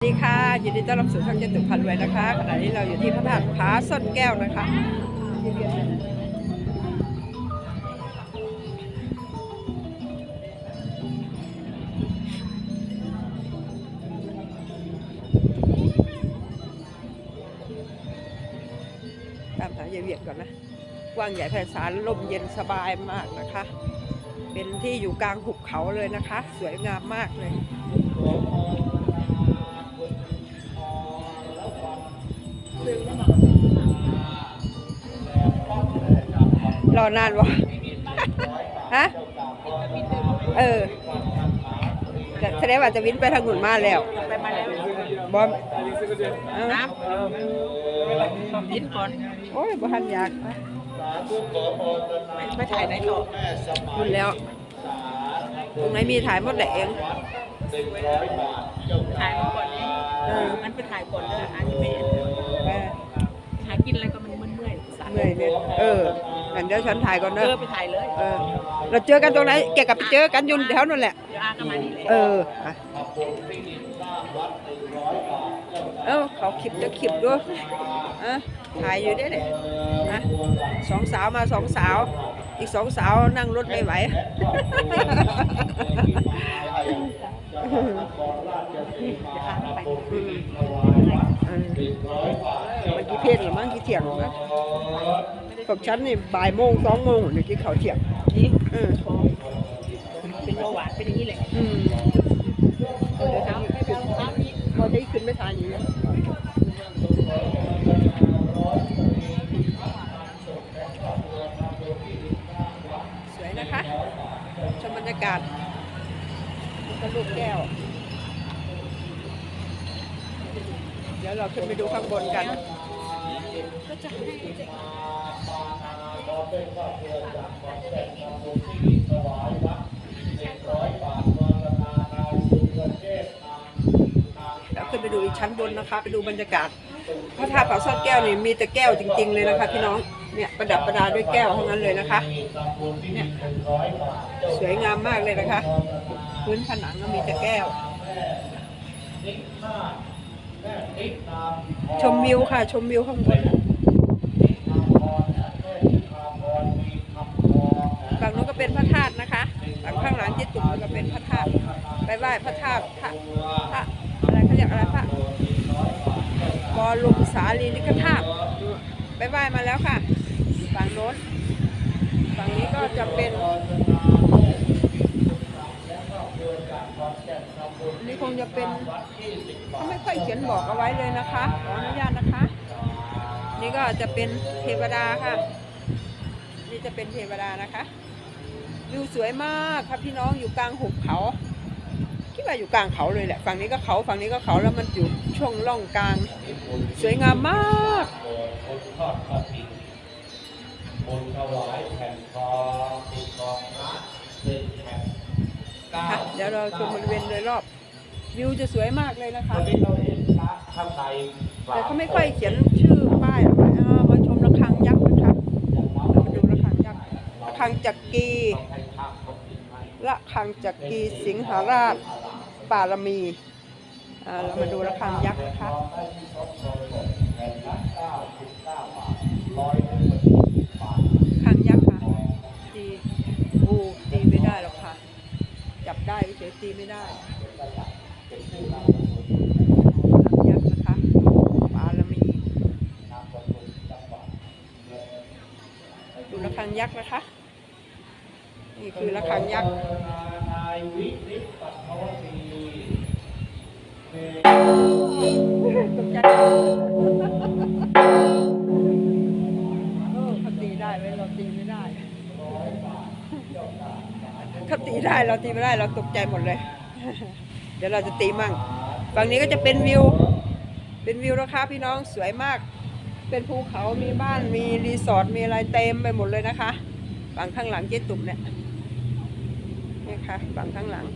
สวัสดีค่ะยินดีต้อนรับสู่ช่องเจตุพันรวยนะคะขณะนี้เราอยู่ที่พระธาตุผาซ่อนแก้วนะคะ ตามหายายเวียดก่อนนะกว้างใหญ่ไพศาลลมเย็นสบายมากนะคะ เป็นที่อยู่กลางหุบเขาเลยนะคะ สวยงามมากเลย อนานวะฮะเออแต่แสดงว่าจะวินไปทางหุ่นมาแล้วไปมาแล้วบอมเอ้าน้ำยินก่อนโอ้ยบ่ทันอยากไปถ่ายไหนต่อหุ่นแล้วตรงไหนมีถ่ายหมดแหละเองถ่ายมาก่อนนี่เออมันไปถ่ายก่อนเลยอาจจะไปแม่หากินอะไรก็มันเมื่อยๆสายเมื่อยเนี่ยเออ งั้นเดี๋ยวฉันถ่ายก่อนเอเนออะไปถ่ายเลยเออเราเจอกันตรงไหนแกกลับไปเจอกันอยุ่แถวนั่นแหละ เดี๋ยวอาก็มานี่แหละเอออะเอ้าเขาคลิปจะคลิปด้วยอะถ่ายอยู่ได้เลยอะสองสาวมาสองสาว อีกสองสาวนั่งรถไม่ไหวเดี๋ยวอาก็ไปอืมเออมันกี่เพศหรือมั้งกี่เที่ยงนะกับฉันนี่บ่ายโมงสองโมงเดี๋ยวกินข้าวเที่ยงนี่เออเป็นเบาหวานเป็นอย่างนี้แหละอืมเดี๋ยวเช้าให้ไปเช้านี้พอได้ขึ้นไม่ทานอย่างนี้สวยนะคะชมบรรยากาศกระลูกแก้ว เดี๋ยวเราขึ้นไปดูข้างบนกัน ก็จะให้แล้ว ขึ้นไปดูอีกชั้นบนนะคะ ไปดูบรรยากาศพระธาตุผาซ่อนแก้วนี่มีแต่แก้วจริง ๆ เลยนะคะ พี่น้องเนี่ยประดับประดาด้วยแก้วทั้งนั้นเลยนะคะเนี่ยสวยงามมากเลยนะคะ พื้นผนังก็มีแต่แก้ว ชมวิวค่ะ ชมวิวข้างบนฝั่งนู้นก็เป็นพระธาตุนะคะฝั่ง ข้างหลังที่ตุ่มก็เป็นพระธาตุไปไหว้พระธาตุพระพระอะไรเขาเรียกอะไรพระบรมสารีริกธาตุไปไหว้มาแล้วค่ะฝั่งโน้นฝั่งนี้ก็จะเป็นนี่คงจะเป็นเขาไม่ค่อยเขียนบอกเอาไว้เลยนะคะขออนุญาตนะคะ นี่ก็จะเป็นเทวดาค่ะ นี่จะเป็นเทวดานะคะ วิวสวยมากครับพี่น้องอยู่กลางหุบเขาคิดว่าอยู่กลางเขาเลยแหละฝั่งนี้ก็เขาฝั่งนี้ก็เขาแล้วมันอยู่ช่วงร่องกลาง สวยงามมากบนถวายแผ่นทองติดทองนะเป็นแผ่นเก้าค่ะเดี๋ยวเราชมบริเวณโดยรอบ วิวจะสวยมากเลยนะคะวันนี้เราเห็นพระข้างในแต่เขาไม่ค่อยเขียนชื่อป้ายเอาไว้อ่ามาชมระฆังยักษ์นะครับเรามาดูระฆังยักษ์ คังจักรีให้ภาพเขาติดให้ระฆังจักรีสิงหราชปารมีเรามาดูระคังยักษ์นะคะ นี่คือระฆังยักษ์นายวิริตปัทวตีตกใจโอ้เขาตีได้ไหมเราตีไม่ได้เขาตีได้เราตีไม่ได้เราตกใจหมดเลย เดี๋ยวเราจะตีมั่งฝั่งนี้ก็จะเป็นวิว เป็นวิวนะคะพี่น้องสวยมาก เป็นภูเขามีบ้านมีรีสอร์ทมีอะไรเต็มไปหมดเลยนะคะฝั่งข้างหลังเจ๊ตุ่มเนี่ย นี่ค่ะฝั่งข้างหลัง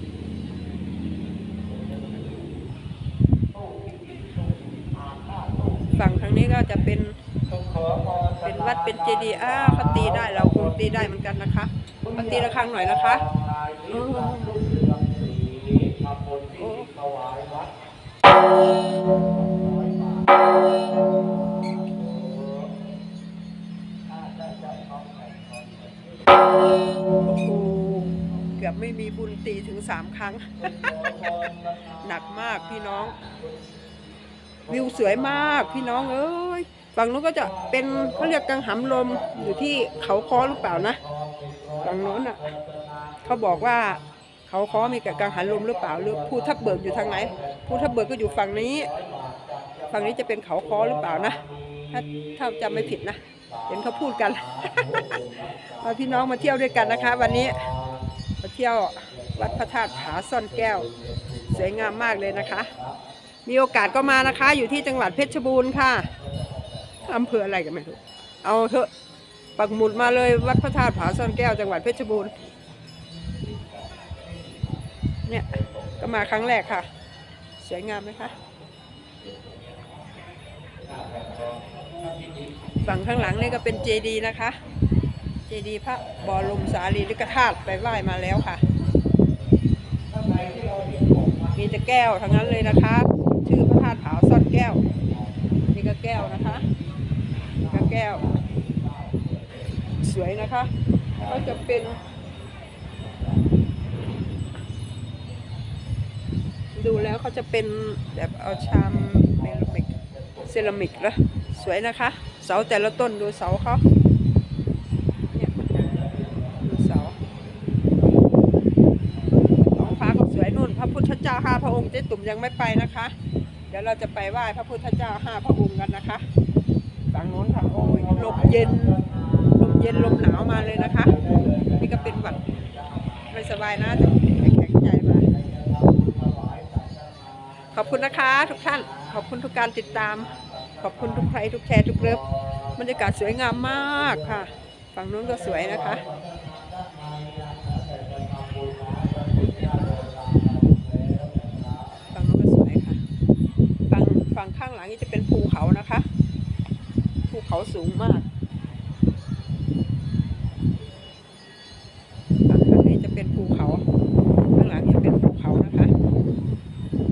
ฝั่งทางนี้ก็จะเป็นเป็นวัดเป็นเจดีย์อ้าวเขาตีได้เราคงตีได้เหมือนกันนะคะมาตีระฆังหน่อยนะคะนา ยวิริตรุ่งเรืองศรีทำบุญที่ถวายวัดสามครั้ง หนักมากพี่น้อง วิวสวยมากพี่น้องเอ้ยฝั่งนู้นก็จะเป็นเขาเรียกกังหันลมอยู่ที่เขาคอหรือเปล่านะฝั่งโน้นอะเขาบอกว่าเขาคอมีกับกังหันลมหรือเปล่าหรือภูทับเบิกอยู่ทางไหนภูทับเบิกก็อยู่ฝั่งนี้ ฝั่งนี้จะเป็นเขาคอหรือเปล่านะถ้าถ้าจำไม่ผิดนะเห็นเขาพูดกันมาพี่น้องมาเที่ยวด้วยกันนะคะ วันนี้ มาเที่ยววัดพระธาตุผาซ่อนแก้ว สวยงามมากเลยนะคะ มีโอกาสก็มานะคะ อยู่ที่จังหวัดเพชรบูรณ์ค่ะอำเภออะไรกันไม่รู้เอาเถอะปักหมุดมาเลยวัดพระธาตุผาซ่อนแก้วจังหวัดเพชรบูรณ์เนี่ยก็มาครั้งแรกค่ะ สวยงามไหมคะฝั่งข้างหลังนี่ก็เป็นเจดีย์นะคะ จดีย์พระบรมสารีริกธาตุไปไหว้มาแล้วค่ะ มีแต่แก้วทั้งนั้นเลยนะคะ ชื่อพระธาตุผาซ่อนแก้ว นี่ก็แก้วนะคะก็แก้ว สวยนะคะ ก็จะเป็นดูแล้วเขาจะเป็นแบบเอาชามเซรามิกเซรามิกแล้วสวยนะคะ เสาแต่ละต้นดูเสาเขาเนี่ยดูเสาท้องฟ้าก็สวยนู่น พระพุทธ เจ้าห้าพระองค์เจ๊ตุ่มยังไม่ไปนะคะ เดี๋ยวเราจะไปไหว้พระพุทธเจ้าห้าพระองค์กันนะคะฝั่งโน้นค่ะโอ้ยลมเย็นลมเย็นลมหนาวมาเลยนะคะ นี่ก็เป็นหวัดไม่สบายนะแต่แข็งใจมาขอบคุณนะคะทุกท่านขอบคุณทุกการติดตาม ขอบคุณทุกใครทุกแชร์ทุกเลิฟบรรยากาศสวยงามมากค่ะ ฝั่งนู้นก็สวยนะคะางหลังนี่จะเป็นภูเขานะคะ ภูเขาสูงมากข้างนี้จะเป็นภูเขาข้างหลังจะเป็นภูเขานะคะ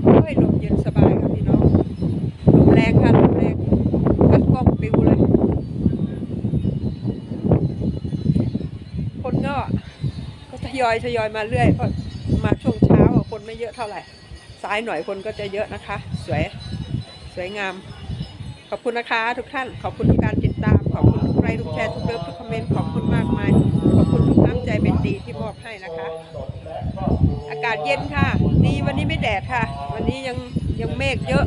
โอ้ยลมเย็นสบายค่ะพี่น้องลมแรงค่ะลมแรงพัดกล้องปิวเลย คนก็ก็ทยอยทยอยมาเรื่อยเพราะมาช่วงเช้าคนไม่เยอะเท่าไหร่ซ้ายหน่อยคนก็จะเยอะนะคะ สวย สวยงาม ขอบคุณนะคะทุกท่าน ขอบคุณทุกการติดตาม ขอบคุณทุกไลค์ทุกแชร์ทุกเลิฟทุกคอมเมนต์ ขอบคุณมากมาย ขอบคุณทุกน้ำใจเป็นดีที่มอบให้นะคะ อากาศเย็นค่ะ ดีวันนี้ไม่แดดค่ะ วันนี้ยังยังเมฆเยอะ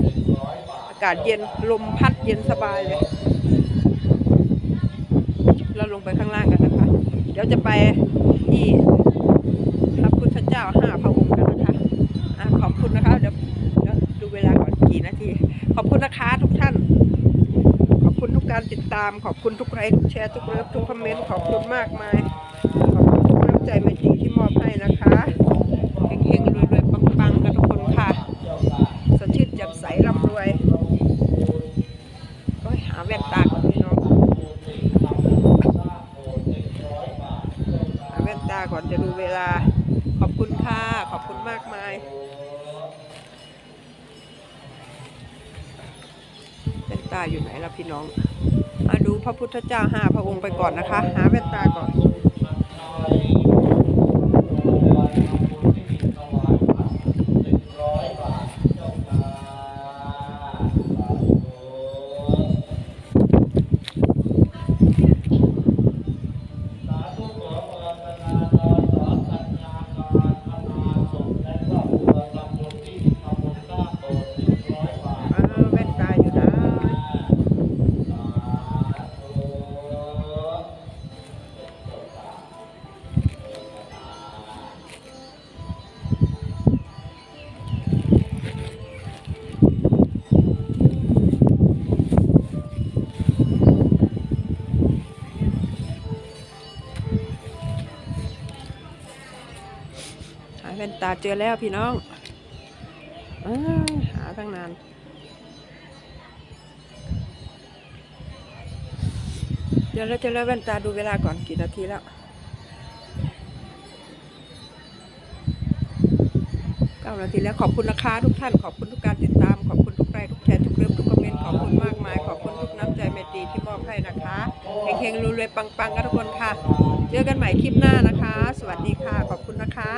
อากาศเย็น ลมพัดเย็นสบายเลย เราลงไปข้างล่างกันนะคะ เดี๋ยวจะไปที่พระพุทธเจ้าห้าพระองค์กันนะคะอะขอบคุณนะคะ เดี๋ยวเดี๋ยวดูเวลา กี่นาที ขอบคุณนะคะทุกท่าน ขอบคุณทุกการติดตาม ขอบคุณทุกไลค์ทุกแชร์ทุกเลิฟทุกคอมเมนต์ขอบคุณมากมายขอบคุณทุกน้ำใจไม่ดีที่มอบให้นะคะเฮงๆรวยๆปังๆกันทุกคนค่ะสดชื่นแจ่มใสร่ำรวยโอ้ยหาแว่นตาก่อนพี่น้องหาแว่นตาก่อนจะดูเวลาขอบคุณค่ะ ขอบคุณมากมาย ตาอยู่ไหนล่ะพี่น้องมาดูพระพุทธเจ้าห้าพระองค์ไปก่อนนะคะ หาแว่นตาก่อน ตาเจอแล้วพี่น้องอหาตั้งนาน เดี๋ยวเราจะเล่าแว่นตาดูเวลาก่อนกี่นาทีแล้ว เก้านาทีแล้วขอบคุณนะคะทุกท่านขอบคุณทุกการติดตาม ขอบคุณทุกไลค์ทุกแชร์ทุกเรื่องทุกคอมเมนต์ขอบคุณมากมายขอบคุณทุกน้ำใจเมตตีที่มอบให้นะคะเฮงๆรวยๆปังๆกันทุกคนค่ะ เจอกันใหม่คลิปหน้านะคะ สวัสดีค่ะ ขอบคุณนะคะ